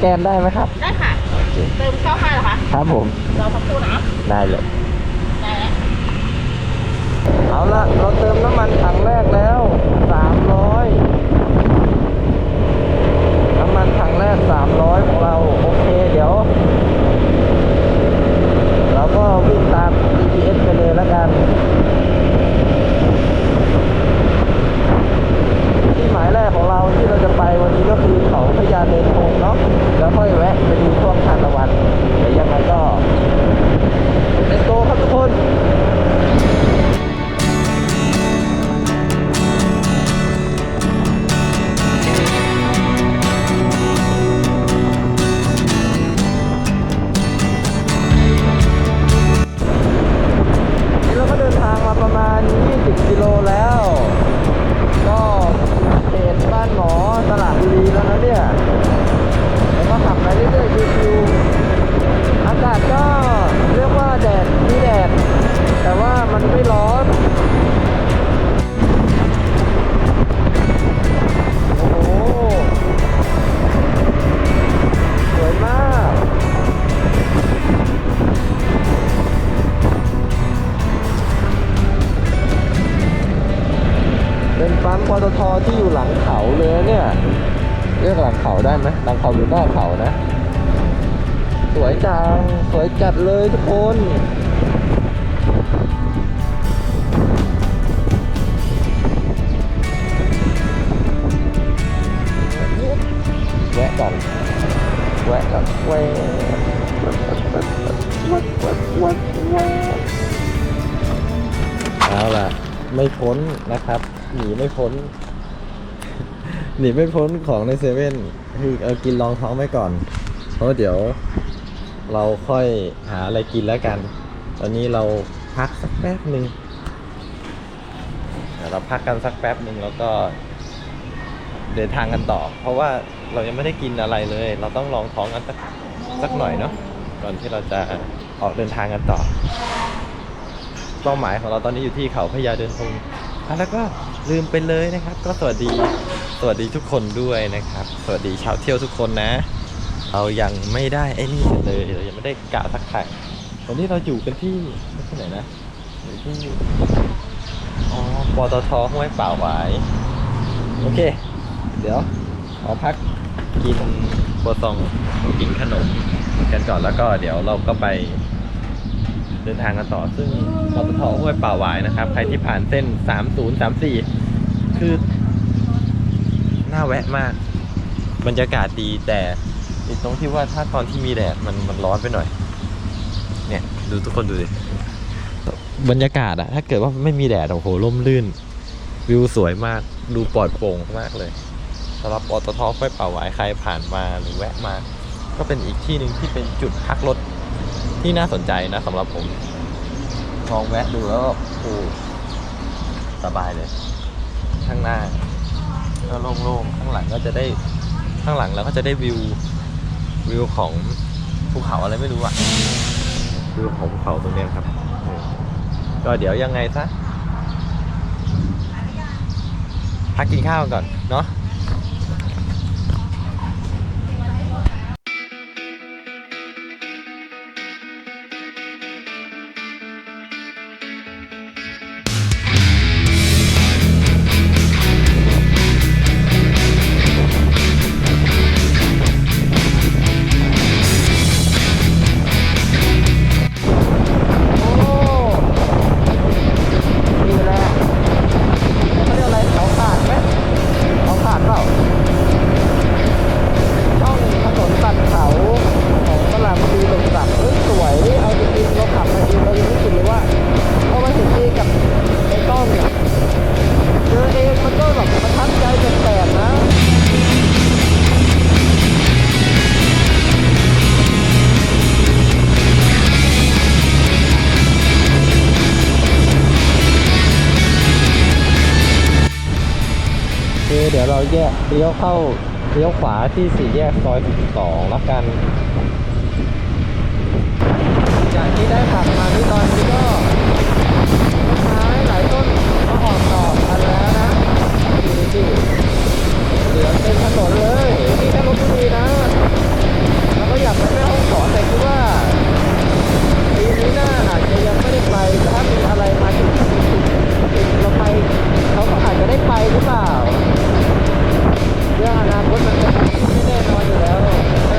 สแกนได้ไหมครับ ได้ค่ะ เติมเข้าให้เหรอคะ ครับผมรอสักครู่นะ ได้เลย ได้แล้วเอาละเราเติมน้ำมันถังแรกแล้ว300น้ำมันถังแรก300ของเรา โอเค เดี๋ยว เราก็วิ่งตาม GPS ไปเลยแล้วกันที่หมายแรกของเราที่เราจะ ปั๊มปตทที่อยู่หลังเขาเลยเนี่ยเรียกหลังเขาได้ไหมหลังเขาหรือหน้าเขานะ สวยจังสวยจัดเลยทุกคนแวะก่อนแวะก่อนแวะแวะแวะเอาล่ะ ไม่พ้นนะครับ หนีไม่พ้น หนีไม่พ้นของในเซเว่นคือเอากินรองท้องไว้ก่อน เพราะเดี๋ยวเราค่อยหาอะไรกินแล้วกัน ตอนนี้เราพักสักแป๊บหนึ่งเดี๋ยวเราพักกันสักแป๊บหนึ่งแล้วก็เดินทางกันต่อ เพราะว่าเรายังไม่ได้กินอะไรเลย เราต้องลองท้องกันสักสักหน่อยเนาะก่อนที่เราจะออกเดินทางกันต่อเป้าหมายของเราตอนนี้อยู่ที่เขาพญาเดินทง แล้วก็ลืมไปเลยนะครับ ก็สวัสดีสวัสดีทุกคนด้วยนะครับ สวัสดีชาวเที่ยวทุกคนนะ เรายังไม่ได้ไอ้นี่กันเลยเรายังไม่ได้กะสักแข่วันนี้เราอยู่กันที่ที่ไหนนะอยู่ที่อ๋อปตทห้วยป่าหวายโอเค เดี๋ยวขอพักกินโบซองกินขนมกันก่อนแล้วก็เดี๋ยวเราก็ไป เดินทางกันต่อซึ่งปตทห้วยป่าหวายนะครับ ใครที่ผ่านเส้น 3034 คือ น่าแวะมาก บรรยากาศดีแต่ติดตรงที่ว่าถ้าตอนที่มีแดดมันมันร้อนไปหน่อย เนี่ยดูทุกคนดูดิบรรยากาศอะถ้าเกิดว่าไม่มีแดดโอ้โหร่มรื่น วิวสวยมากดูปลอดโปร่งมากเลยสำหรับปตทห้วยป่าหวายใครผ่านมาหรือแวะมา ก็เป็นอีกที่หนึ่งที่เป็นจุดพักรถ ที่น่าสนใจนะสำหรับผมลองแวะดูแล้วก็โอ้สบายเลย ข้างหน้าก็โล่งๆข้างหลังก็จะได้ข้างหลังเราก็จะได้วิววิวของภูเขาอะไรไม่รู้อะวิวของภูเขาตรงเนี้ยครับเออก็เดี๋ยวยังไงซะพักกินข้าวก่อนเนาะ เลี้ยวเข้าเลี้ยวขวาที่สี่แยกซอย12แล้วกัน จากที่ได้ขับมาที่ตอนนี้ก็ต้นไม้หลายต้นก็ออกดอกกันแล้วนะดูสิเหลือเต็มถนนเลยนี่แค่ลบบุรีนะ แล้วก็อยากไปแม่ห้องสอนแต่คิดว่าปีนี้หนาอยังไม่ได้ไปถ้ามีอะไรมาถึงเราไปเขาอาจจะได้ไปหรือเปล่า เรื่องอนาคตมันจไม่แน่นอนอยู่แล้ว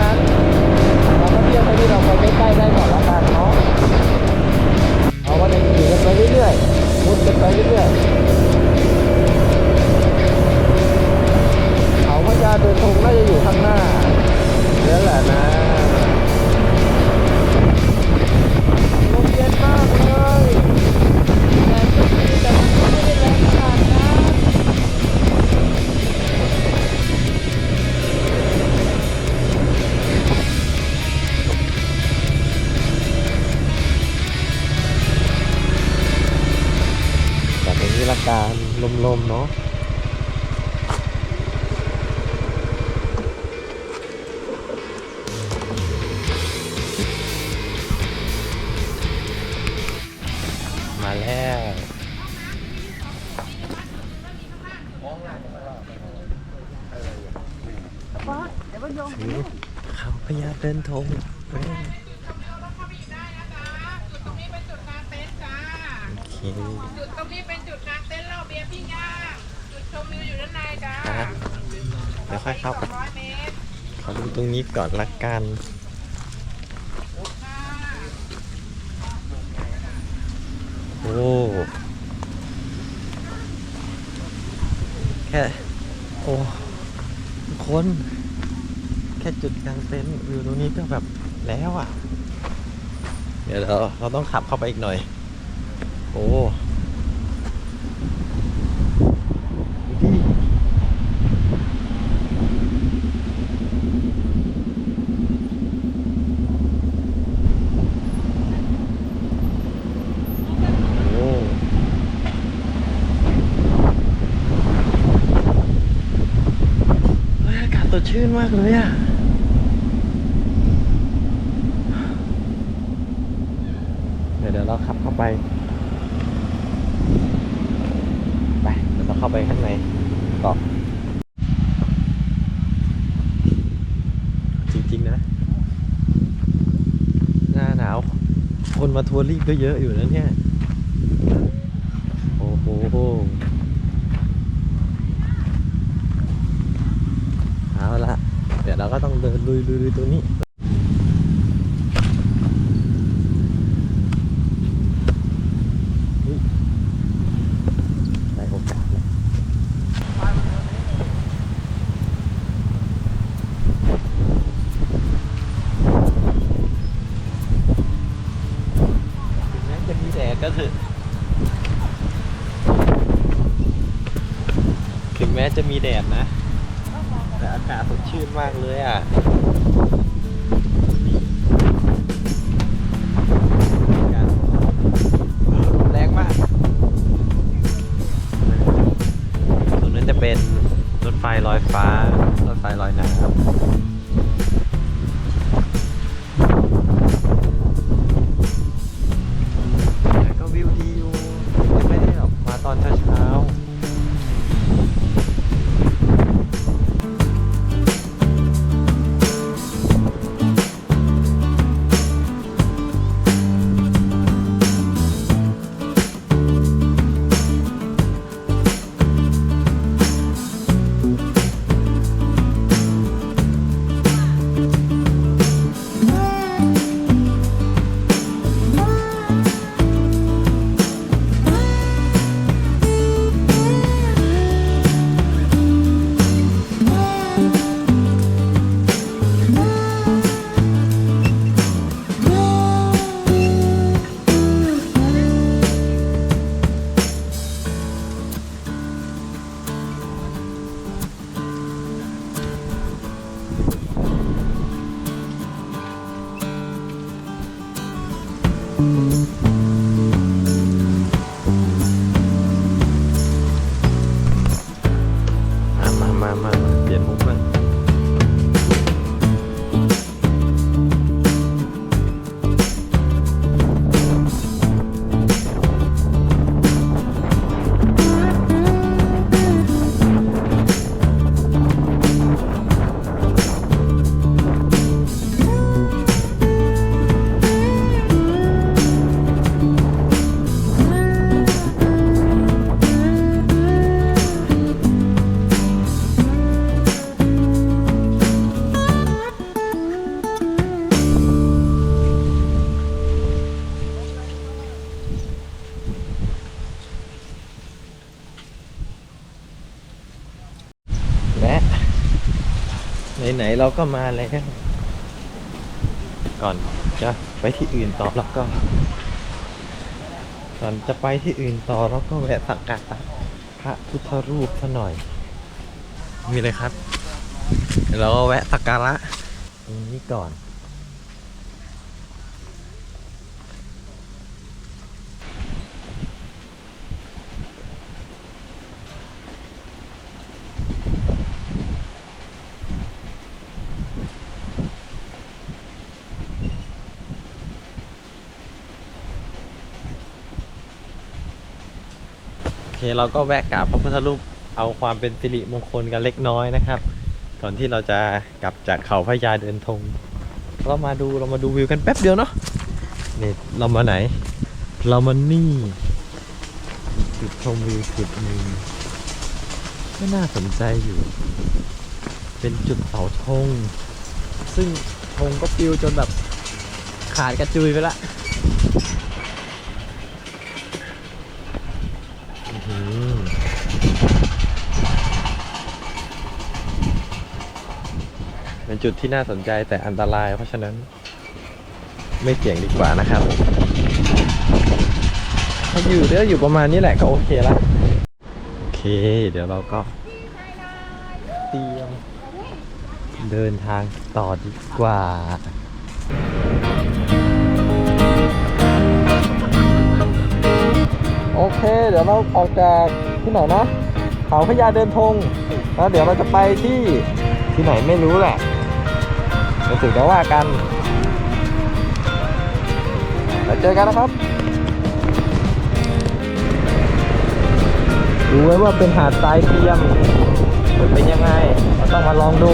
แล้วเดี๋ยวมันโยงถือเขาพยาเดินทงเว้ยตรงนี้เป็นจุดกลางเต็นท์จ้าโอเคจุดตรงนี้เป็นจุดกลางเต็นท์เหล้าเบียร์ปิ้งย่างจุดชมวิวอยู่ด้านในจ้านะเดี๋ยวค่อยเข้าไปร้อยเมตร ขอดูตรงนี้ก่อนละกัน ค่ะ โอ้ แค่ โอ้คนแค่จุดกลางเต็นท์วิวตรงนี้ก็แบบแล้วอะ เดี๋ยวเราเราต้องขับเข้าไปอีกหน่อย โอ้ดูดิโอ้เฮ้ยอากากเลยอะเดี๋ยวเดี๋ยวเราขับเข้าไป ไปเดี๋ยวเราเข้าไปข้างในต่อจริง ๆ นะ หน้าหนาว คนมาทัวริ่งก็เยอะอยู่นะเนี่ย โอ้โห เอาละ เราก็ต้องเดินลุยๆๆตรงนี้ถึงแม้จะมีแดดก็ถอถึงแม้จะมีแดดนะ แต่อากาศสดชื่น มากเลยอะ เราก็มาแล้ว ก่อนจะไปที่อื่นต่อแล้วก็ ก่อนจะไปที่อื่นต่อเราก็แวะสักการะพระพุทธรูปซะหน่อย มีเลยครับเดี๋ยวเราก็แวะสักการะตรงนี้ก่อนน เราก็แวะกราบพระพุทธรูปเอาความเป็นสิริมงคลกันเล็กน้อยนะครับ ก่อนที่เราจะกลับจากเขาพระยาเดินธงเรามาดูเรามาดูวิวกันแป๊บเดียวเนาะนี่เรามาไหน เรามานี่จุดชมวิวจุดหนึ่งก็น่าสนใจอยู่ เป็นจุดเสาธงซึ่งธงก็ปิวจนแบบขาดกระจุยไปละอื้อหือ เป็นจุดที่น่าสนใจแต่อันตราย เพราะฉะนั้นไม่เสี่ยงดีกว่านะครับถ้าอยู่ได้อยู่ประมาณนี้แหละก็โอเคละโอเค เดี๋ยวเราก็เตรียมเดินทางต่อดีกว่าโอเค เดี๋ยวเราออกจากที่ไหนนะเขาพญาเดินธงแล้วเดี๋ยวเราจะไปที่ที่ไหนไม่รู้แหละ เดี๋ยวถึกจะว่ากันแล้วเจอกันนะครับดูไว้ว่าเป็นหาดทรายเทียมมันเป็นยังไงเราต้องมาลองดู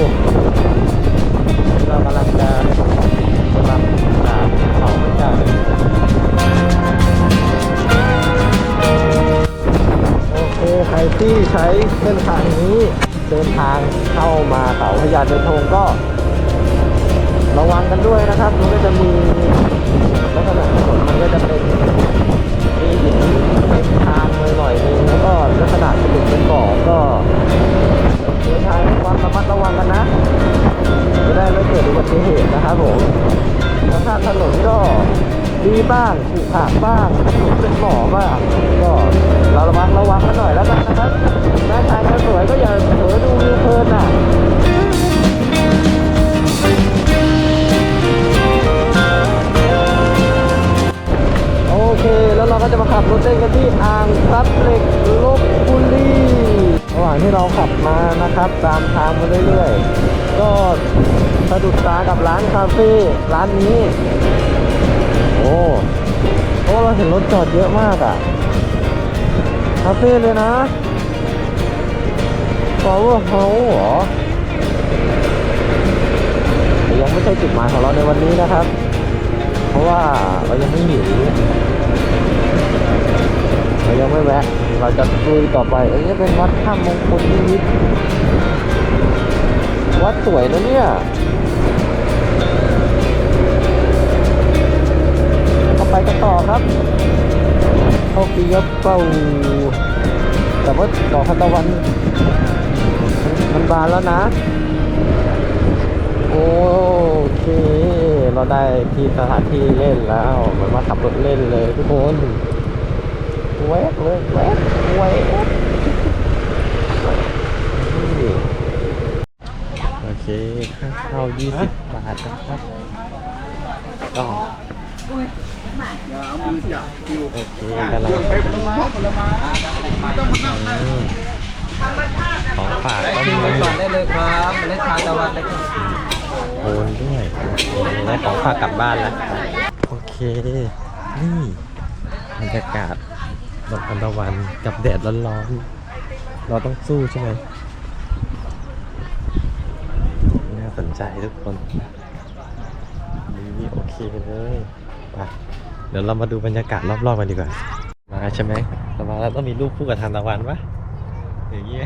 ก็จะมาขับรถเล่นกันที่อ่างซับเหล็กลบบุรีระหว่างที่เราขับมานะครับ ตามทางมาเรื่อยๆ ก็สะดุดตากับร้านคาเฟ่ร้านนี้ โอ้โอ้เราเห็นรถจอดเยอะมากอะ่ะคาเฟ่เลยนะ Power House เหรอยังไม่ใช่จุดหมายของเราในวันนี้นะครับ เพราะว่าเรายังไม่หิว เรายังไม่แวะ เราจะลุยต่อไปอันนี้เป็นวัดถ้ำมงคลนิมิตวัดสวยนะเนี่ยก็ไปกันต่อครับเข้าปียบเป้าแต่ว่าดอกทานตะวันมันบานแล้วนะ โอเค เราได้ที่สถานที่เล่นแล้วเหมันมาขับรถเล่นเลยทุกคน แวกเลยแวกแวกโอเคค่าเข้า20 บาทนะครับก็โอเคกำลังอืมของฝากก็มีก่อนได้เลยครับเมล็ดทาตะวันเลยครับโอนด้วยได้ของฝากกลับบ้านแล้ว โอเค นี่บรรยากาศ ดอกทานตะวันกับแดดร้อนๆ เราต้องสู้ใช่ไหมน่าสนใจทุกคนนี่โอเคเลยไปเดี๋ยวเรามาดูบรรยากาศรอบๆกันดีกว่า มาใช่ไหมแต่ว่าเราต้องมีรูปคู่กับทานตะวันปะอย่างงี้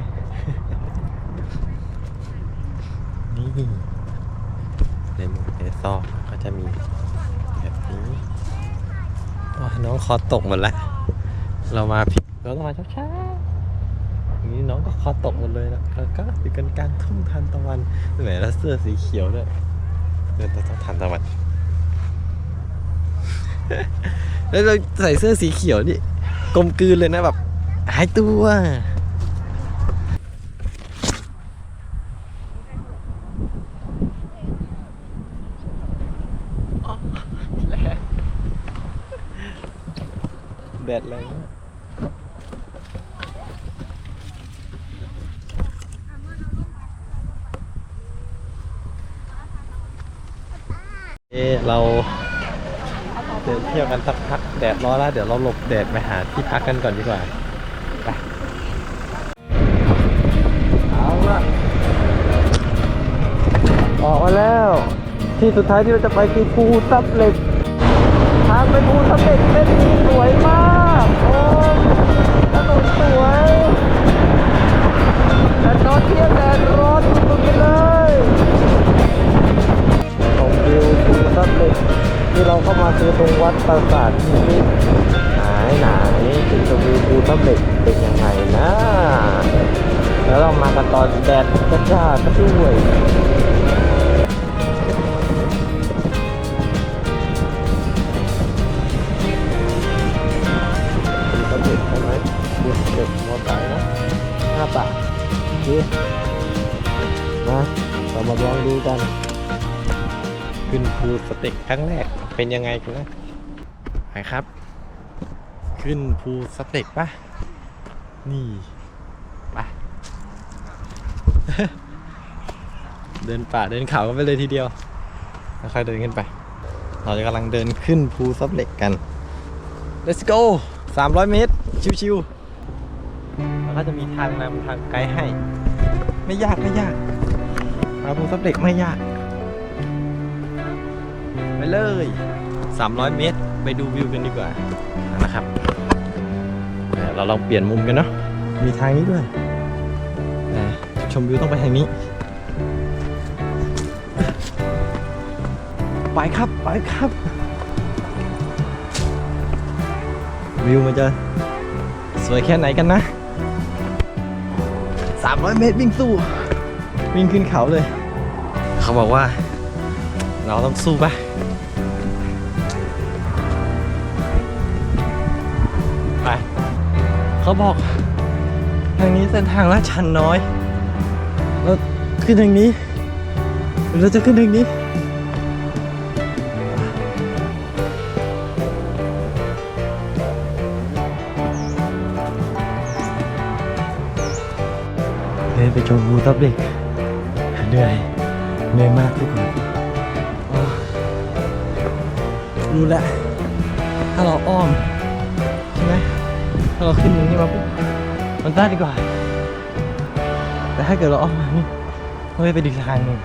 นี่ในมุมในซอกก็จะมีแบบนี้ว้าน้องคอตกหมดแล้ว เรามาผิดเราต้องมาช้าๆอย่างนี้น้องก็คอตกหมดเลยนะแล้วก็อยู่กันกลางทุ่งทานตะวันแหมแล้วเสื้อสีเขียวด้วยเดินต่อทานตะวัน แล้วเราใส่เสื้อสีเขียวนี่กลมกลืนเลยนะแบบหายตัวแดดแรงมาก เราเดินเที่ยวกันสักพักแดดร้อนแล้วเดี๋ยวเราหลบแดดไปหาที่พักกันก่อนดีกว่าไปเอาละออกมาแล้ว ที่สุดท้ายที่เราจะไปคือภูซับเล็ก ทางไปภูซับเล็กเป็นนี้สวยมากโอ้ถนนสวยแต่ตอนเที่ยงแดดร้อนสุดๆเลย เราเข้ามาคือตรงวัดปราสาทพิพิธไหนไหนจุดชมวิวภูทับเหล็กเป็นยังไงนะ แล้วเรามากันตอนแดดจ้าก็ด้วยก็เด็กใช่ไหมเด็กเด็กมอไซค์นะห้าบาทโอเคมาเรามาลองดูกัน ขึ้นภูสเต็กครั้งแรก เป็นยังไงกันนะไปครับ ขึ้นภูสเต็กปะนี่ไปเดินป่าเดินเขากันไปเลยทีเดียวแล้วค่อยเดินขึ้นไป เราจะกำลังเดินขึ้นภูซับเหล็กกัน let's go 300 เมตร ชิวๆ แล้วก็จะมีทางนำทางไกด์ให้ ไม่ยากไม่ยากมาภูซับเหล็กไม่ยาก ไปเลย 300 เมตร ไปดูวิวกันดีกว่านะครับเดี๋ยวเราลองเปลี่ยนมุมกันเนาะมีทางนี้ด้วยแต่ชมวิวต้องไปทางนี้ ไปครับไปครับ วิวมันจะสวยแค่ไหนกันนะ 300 เมตรวิ่งสู้ วิ่งขึ้นเขาเลย เขาบอกว่า เราต้องสู้ปะ เขาบอก ทางนี้เส้นทางลาดชันน้อย เราขึ้นทางนี้หรือเราจะขึ้นทางนี้ เดินไปชมภูทับเด็กเหนื่อยเหนื่อยมากทุกคนรู้แล้วถ้าเราอ้อม ถ้าเราขึ้นตรงนี้มาปุ๊บมันได้ดีกว่า แต่ถ้าเกิดเราอ้อมมานี่เราไปดีกทางหนึ่ง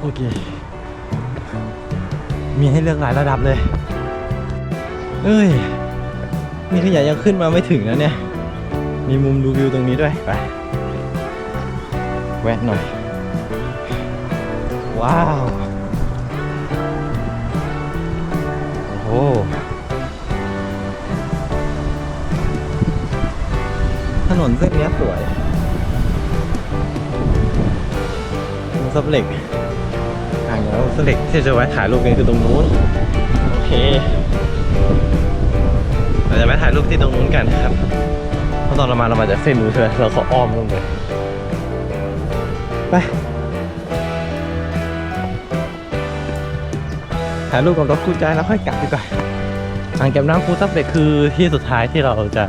โอเค มีให้เลือกหลายระดับเลย เอ้ยนี่ขยะยังขึ้นมาไม่ถึงนะเนี่ย มีมุมดูวิวตรงนี้ด้วย ไป แวะหน่อย ว้าว โอ้โห ถนนเส้นเนี้ยสวยมูซับเหล็กห่างแล้วซับเหล็กที่จะไว้ถ่ายรูปกันคือตรงนู้น โอเค เราจะไปถ่ายรูปที่ตรงนู้นกันครับเพราะตอนเรามาเรามาจากเส้นนู้นใช่ไหมเราก็อ้อมลงไปไปถ่ายรูปกับรถคู่ใจแล้วค่อยกลับดีกว่าอ่างเก็บน้ำภูทับเด็กคือที่สุดท้ายที่เราจะ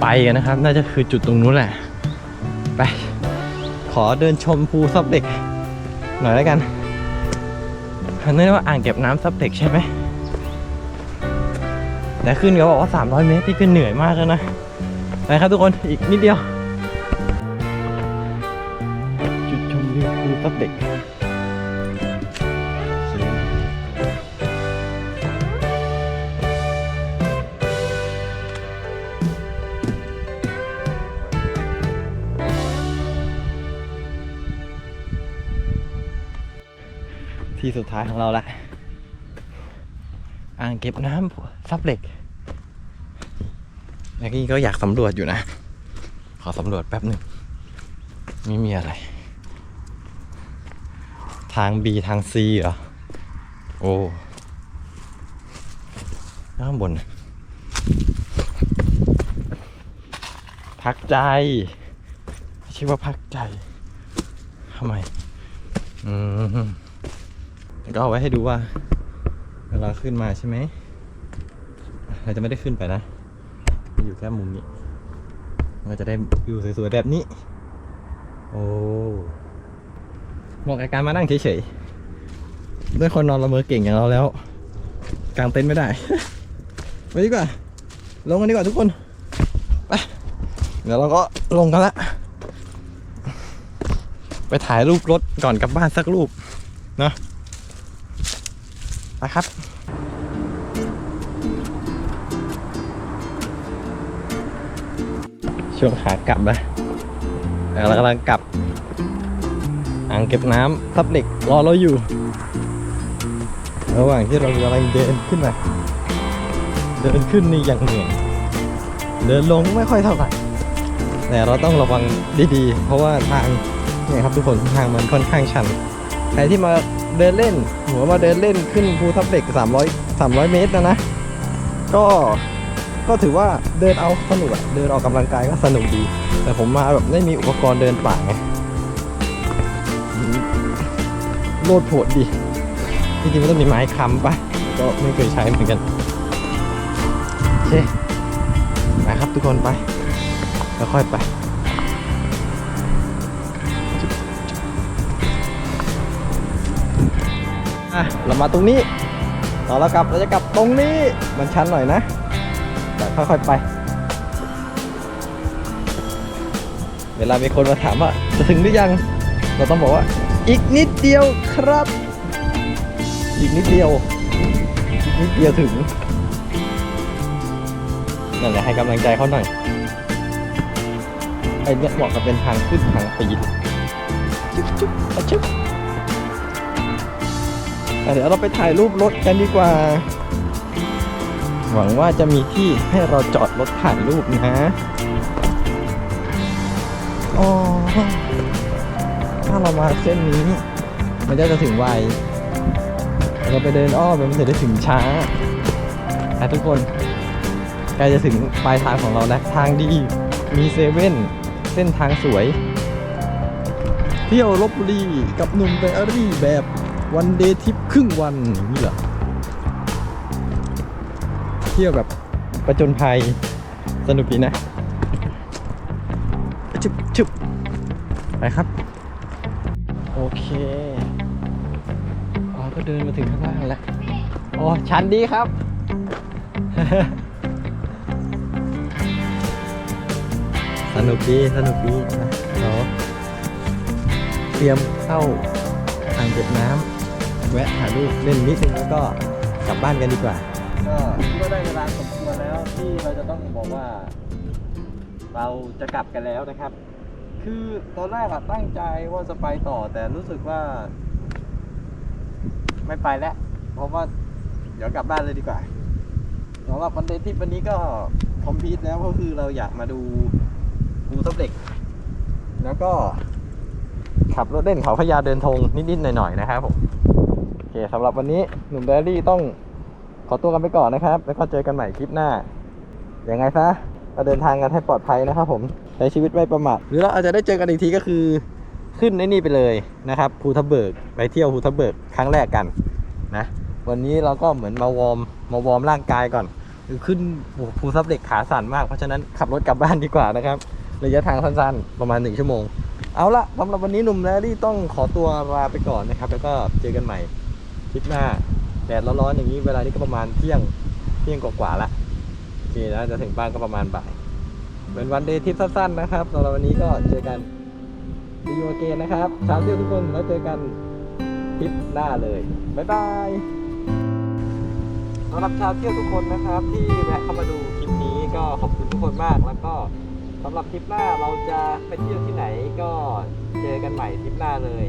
ไปกันนะครับ น่าจะคือจุดตรงนู้นแหละ ไป ขอเดินชมภูซับเด็ก หน่อยแล้วกันอันนี้ว่าอ่างเก็บน้ำซับเด็กใช่ไหมแต่ขึ้นเขาบอกว่า 300 เมตรที่ขึ้นเหนื่อยมากแล้วนะไปครับทุกคนอีกนิดเดียว จุดชมวิวภูทับเด็ก สุดท้ายของเราละอ่างเก็บน้ำซับเหล็กเมื่อกี้ก็อยากสำรวจอยู่นะ ขอสำรวจแป๊บหนึ่งไม่มีอะไร ทาง B ทาง C เหรอ โอ้ข้างบน พักใจชื่อว่าพักใจทำไม อืม ก็เอาไว้ให้ดูว่า เวลาขึ้นมาใช่ไหม เราจะไม่ได้ขึ้นไปนะมันอยู่แค่มุมนี้มันก็จะได้วิวสวยๆแบบนี้ โอ้เหมาะกับการมานั่งเฉยๆ ด้วยคนนอนละเมอเก่งอย่างเราแล้ว กางเต็นท์ไม่ได้ไปดีกว่า ลงกันดีกว่าทุกคน ไป เดี๋ยวเราก็ลงกันละ ไปถ่ายรูปรถก่อนกลับบ้านสักรูป นะ ไปครับช่วงขากลับนะเรากำลังกลับ อ่างเก็บน้ำทับเหล็กรอเราอยู่ ระหว่างที่เรากำลังเดินขึ้นมา เดินขึ้นนี่ยังเหนื่อยเดินลงไม่ค่อยเท่าไหร่ แต่เราต้องระวังดีๆ เพราะว่าทางเนี่ยครับทุกคนทางมันค่อนข้างชัน ใครที่มา เดินเล่น หัวมาเดินเล่นขึ้นภูทับเด็ก300 300 เมตรนะนะ ก็ก็ถือว่าเดินเอาสนุกอะเดินออกกำลังกายก็สนุกดี แต่ผมมาแบบไม่มีอุปกรณ์เดินป่าไงโลดโผดดีที่จริงมันต้องมีไม้ค้ำปะก็ไม่เคยใช้เหมือนกันโอเคไปครับทุกคนไปแล้วค่อยไป อะเรามาตรงนี้ต่อเรากลับเราจะกลับตรงนี้มันชันหน่อยนะ แต่ค่อยๆไป เวลามีคนมาถามว่าจะถึงหรือยัง เราต้องบอกว่า อีกนิดเดียวครับ อีกนิดเดียว อีกนิดเดียวถึงนั่นแหละให้กำลังใจเขาหน่อยไอ้เนี่ยเหมาะกับเป็นทางขึ้นทางปีนจุ๊บจุ๊บจุ๊บ เดี๋ยวเราไปถ่ายรูปรถกันดีกว่า หวังว่าจะมีที่ให้เราจอดรถถ่ายรูปนะอ๋อถ้าเรามาเส้นนี้ มันจะจะถึงไวเราไปเดินอ้อมมันจะได้ถึงช้าทุกคนใกล้จะถึงปลายทางของเราแล้วทางดี มีเซเว่นเส้นทางสวย เที่ยวลบบุรีกับหนุ่มไดอรี่แบบ วันเดย์ทริปครึ่งวันอย่างนี้เหรอเที่ยวแบบประจนภัยสนุกดีนะชุบชุบไปครับ โอเคอ๋อก็เดินมาถึงข้างล่างแล้วโอ้ชันดีครับ สนุกดีสนุกดีนะเดี๋ยวเตรียมเข้าอ่างเก็บน้ำ แวะถ่ายรูปเล่นนิดนึงแล้วก็กลับบ้านกันดีกว่า ก็คิดว่าได้เวลาสมควรแล้วที่เราจะต้องบอกว่า เราจะกลับกันแล้วนะครับ คือตอนแรกอะตั้งใจว่าจะไปต่อแต่รู้สึกว่า ไม่ไปแล้วเพราะว่าเดี๋ยวกลับบ้านเลยดีกว่าสำหรับวันเดย์ทริปวันนี้ก็คอมพลีทแล้วก็คือเราอยากมาดูภูทับเด็ก แล้วก็ขับรถเล่นเขาพญาเดินธงนิดๆหน่อยๆนะครับผม สำหรับวันนี้หนุ่มแดรี่ต้องขอตัวกันไปก่อนนะครับ แล้วก็เจอกันใหม่คลิปหน้า ยังไงซะเราเดินทางกันให้ปลอดภัยนะครับผมใช้ชีวิตไม่ประมาทหรือเราอาจจะได้เจอกันอีกทีก็คือขึ้นในนี่ไปเลยนะครับภูทับเบิกไปเที่ยวภูทับเบิกครั้งแรกกันนะวันนี้เราก็เหมือนมาวอร์มมาวอร์มร่างกายก่อนคือขึ้นโอ้โหภูทับเด็กขาสั่นมากเพราะฉะนั้นขับรถกลับบ้านดีกว่านะครับระยะทางสั้นๆ ประมาณ 1 ชั่วโมง เอาละสำหรับวันนี้หนุ่มแรรี่ต้องขอตัวลาไปก่อนนะครับ แล้วก็เจอกันใหม่ คลิปหน้าแดดร้อนๆอย่างนี้เวลานี้ก็ประมาณเที่ยงเที่ยงกว่าๆละโอเคนะจะถึงบ้านก็ประมาณบ่ายเป็นวันเดย์ทริปสั้นๆนะครับสำหรับวันนี้ก็เจอกันดีโอเกนนะครับชาวเที่ยวทุกคนแล้วเจอกันคลิปหน้าเลยบ๊ายบายสำหรับชาวเที่ยวทุกคนนะครับ ที่แวะเข้ามาดูคลิปนี้ก็ขอบคุณทุกคนมากแล้วก็สำหรับทริปหน้าเราจะไปเที่ยวที่ไหนก็เจอกันใหม่ทริปหน้าเลย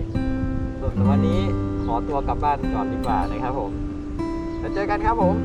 ส่วนวันนี้ขอตัวกลับบ้านก่อนดีกว่านะครับผมแล้วเจอกันครับผม